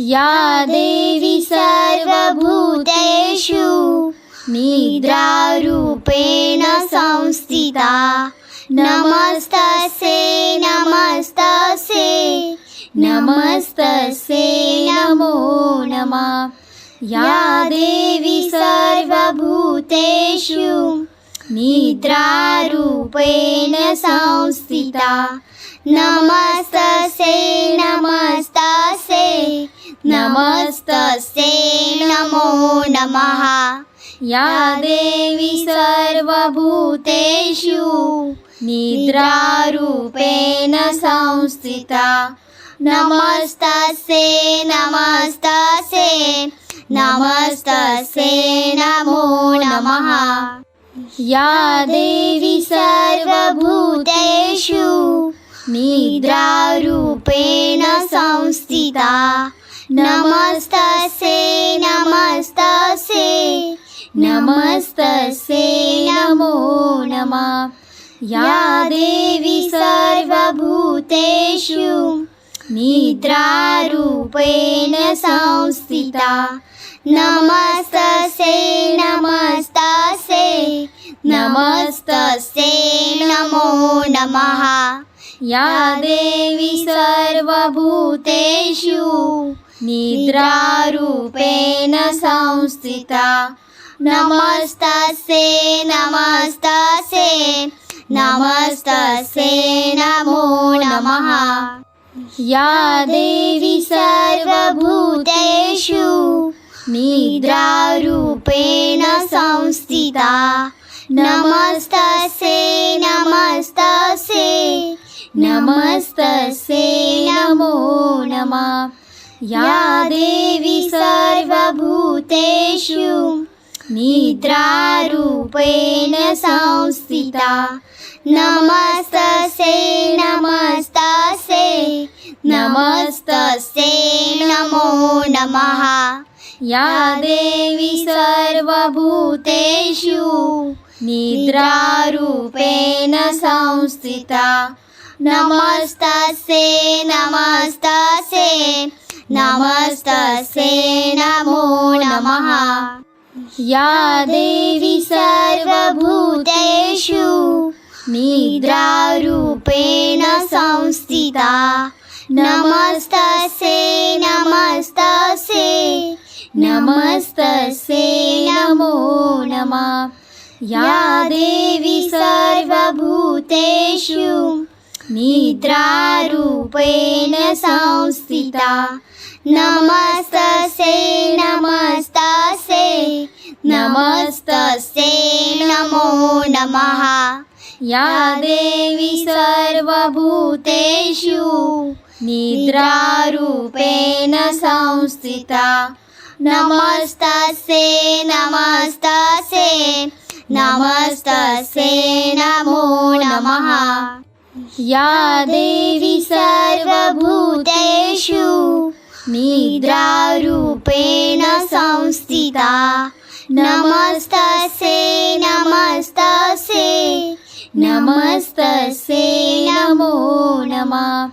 या देवी सर्वभूतेषु निद्रारूपेण संस्थिता। नमस्तसे नमस्तसे नमस्तसे नमो नमः। या देवी सर्वभूतेषु निद्रारूपेण संस्थिता। नमस्तसे नमस्तसे। नमस्तसे नमो नमः। या देवी सर्वभूतेषु निद्रारूपेण संस्थिता। नमस्तसे नमस्तसे नमस्तसे नमो नमः। या देवी सर्वभूतेषु निद्रारूपेण संस्थिता। नमस्तस्यै नमस्तस्यै। नमस्तस्यै नमो नमः। या देवी सर्वभूतेषु निद्रारूपेण संस्थिता। नमस्तस्यै नमस्तस्यै। नमस्तस्यै नमो नमः या देवी सर्वभूतेषु निद्रारूपेण संस्थिता। नमस्तस्यै नमस्तस्यै नमस्तस्यै नमो नमः। या देवी सर्वभूतेषु निद्रारूपेण संस्थिता। नमस्तस्यै नमस्तस्यै नमस्तस्यै नमो नमः। या देवी सर्वभूतेषु निद्रारूपेण संस्थिता। नमस्तस्यै नमस्तस्यै नमस्तस्यै नमो नमः। या देवी सर्वभूतेषु निद्रारूपेण संस्थिता नमस्तस्यै नमस्तस्यै नमस्तस्यै नमो नमः। या देवी सर्वभूतेषु निद्रारूपेण संस्थिता। नमस्तस्यै नमस्तस्यै नमस्तस्यै नमो नमः। या देवी सर्वभूतेषु निद्रारूपेण संस्थिता। नमस्तस्यै नमस्तस्यै। नमस्तस्यै नमो नमः। या देवी सर्वभूतेषु निद्रारूपेण संस्थिता। नमस्तस्यै नमस्तस्यै। नमस्तस्यै नमो नमः या देवी सर्वभूतेषु निद्रारूपेण संस्थिता। नमस्तस्यै नमस्तस्यै नमस्तस्यै नमो नमः।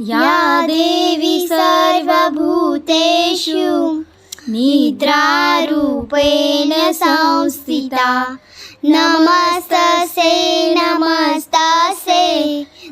या देवी सर्वभूतेषु निद्रारूपेण संस्थिता। नमस्तस्यै नमस्तस्यै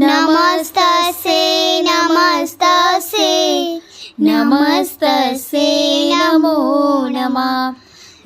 नमस्तसे नमस्तसे नमस्तसे नमो नमः।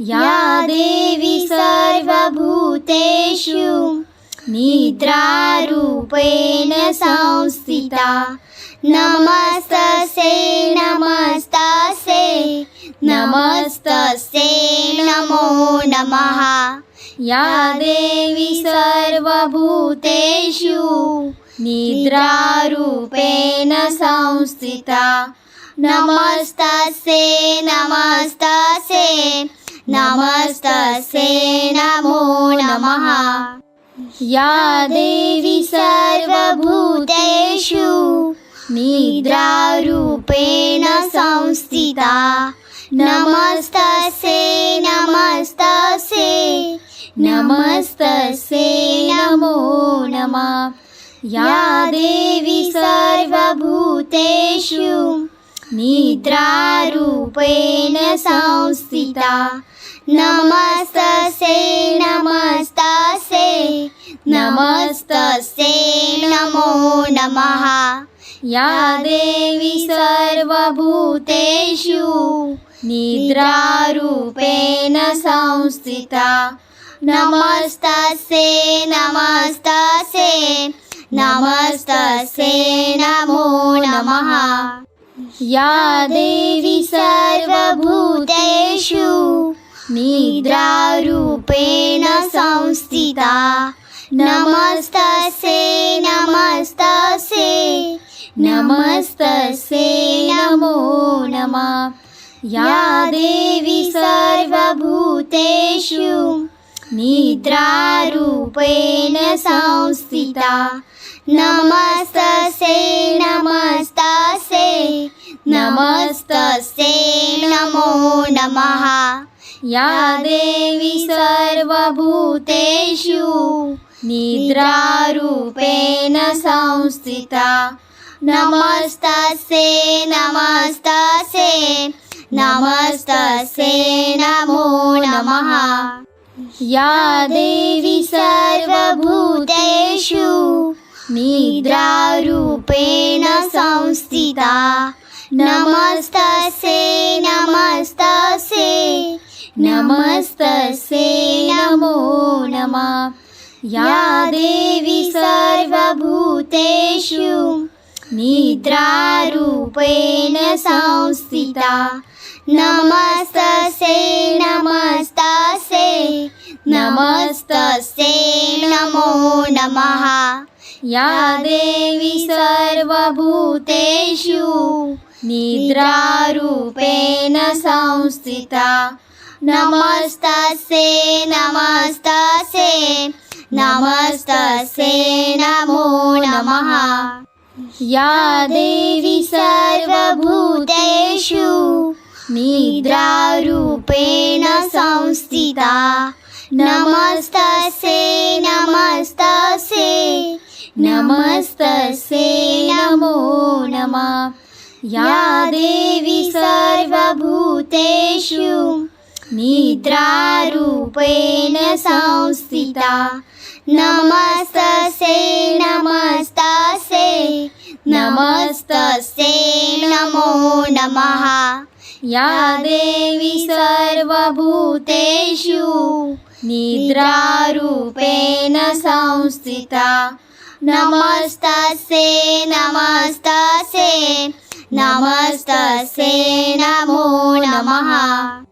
या देवी सर्वभूतेषु निद्रारूपेण संस्थिता। नमस्तसे नमस्तसे नमस्तसे नमो नमः। या देवी सर्वभूतेषु निद्रारूपेण संस्थिता। नमस्तस्ये नमस्तस्ये नमस्तस्ये नमो नमः। या देवी सर्वभूतेषु निद्रारूपेण संस्थिता। नमस्तस्ये नमस्तस्ये नमस्तस्ये नमो नमः या देवी सर्वभूतेषु निद्रारूपेण संस्थिता। नमस्तस्ये नमस्तस्ये नमस्तस्ये नमो नमः। या देवी सर्वभूतेषु निद्रारूपेण संस्थिता। नमस्तस्ये नमस्तस्ये नमस्तस्ये नमो नमः। या देवी सर्वभूतेषु निद्रारूपेण संस्थिता। नमस्तस्ये नमस्तस्ये नमस्तस्ये नमो नमः। या देवी सर्वभूतेषु निद्रारूपेण संस्थिता नमस्तसे नमस्तसे नमस्तसे नमो नमः। या देवी सर्वभूतेषु निद्रारूपेण संस्थिता। नमस्तसे नमस्तसे नमस्तसे नमो नमः। या देवी सर्वभूतेषु निद्रारूपेण संस्थिता। नमस्तस्ये नमस्तस्ये। नमस्तस्ये नमो नमः। या देवी सर्वभूतेषु निद्रारूपेण संस्थिता। नमस्तस्ये नमस्तस्ये। नमस्तस्ये नमो नमः या देवी सर्वभूतेषु निद्रारूपेण संस्थिता। नमस्तस्ये नमस्तस्ये नमस्तस्ये नमो नमः। या देवी सर्वभूतेषु निद्रारूपेण संस्थिता। नमस्तस्ये नमस्तस्ये नमस्तस्ये नमो नमः। या देवी सर्वभूतेषु निद्रारूपेण संस्थिता। नमस्तस्ये नमस्तस्ये नमस्तस्ये नमो नमः। या देवी सर्वभूतेषु निद्रारूपेण संस्थिता नमस्तस्ये नमस्तस्ये नमस्तस्ये नमो नमः।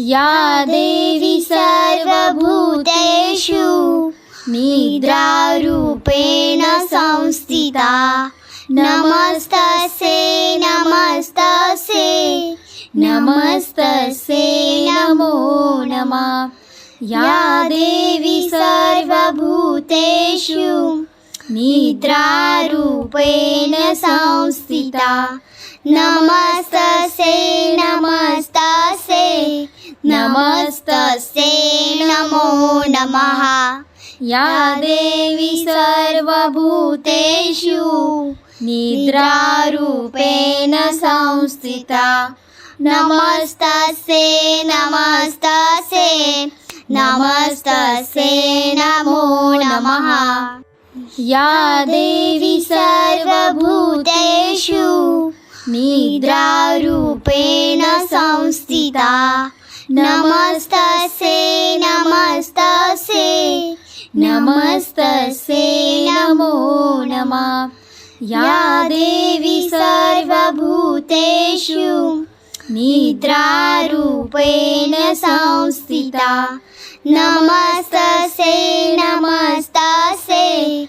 या देवी सर्वभूतेषु निद्रारूपेण संस्थिता। नमस्तस्ये नमस्तस्ये नमस्तस्ये नमो नमः। या देवी सर्वभूतेषु निद्रारूपेण संस्थिता। नमस्तसे नमस्तसे नमस्तसे नमो नमः। या देवी सर्वभूतेषु निद्रारूपेण संस्थिता। नमस्तसे नमस्तसे नमस्तसे नमो नमः। या देवी सर्वभूतेषु निद्रारूपेण संस्थिता। नमस्तस्ये नमस्तस्ये नमस्तस्ये नमो नमः। या देवी सर्वभूतेषु निद्रारूपेण संस्थिता। नमस्तस्ये नमस्तस्ये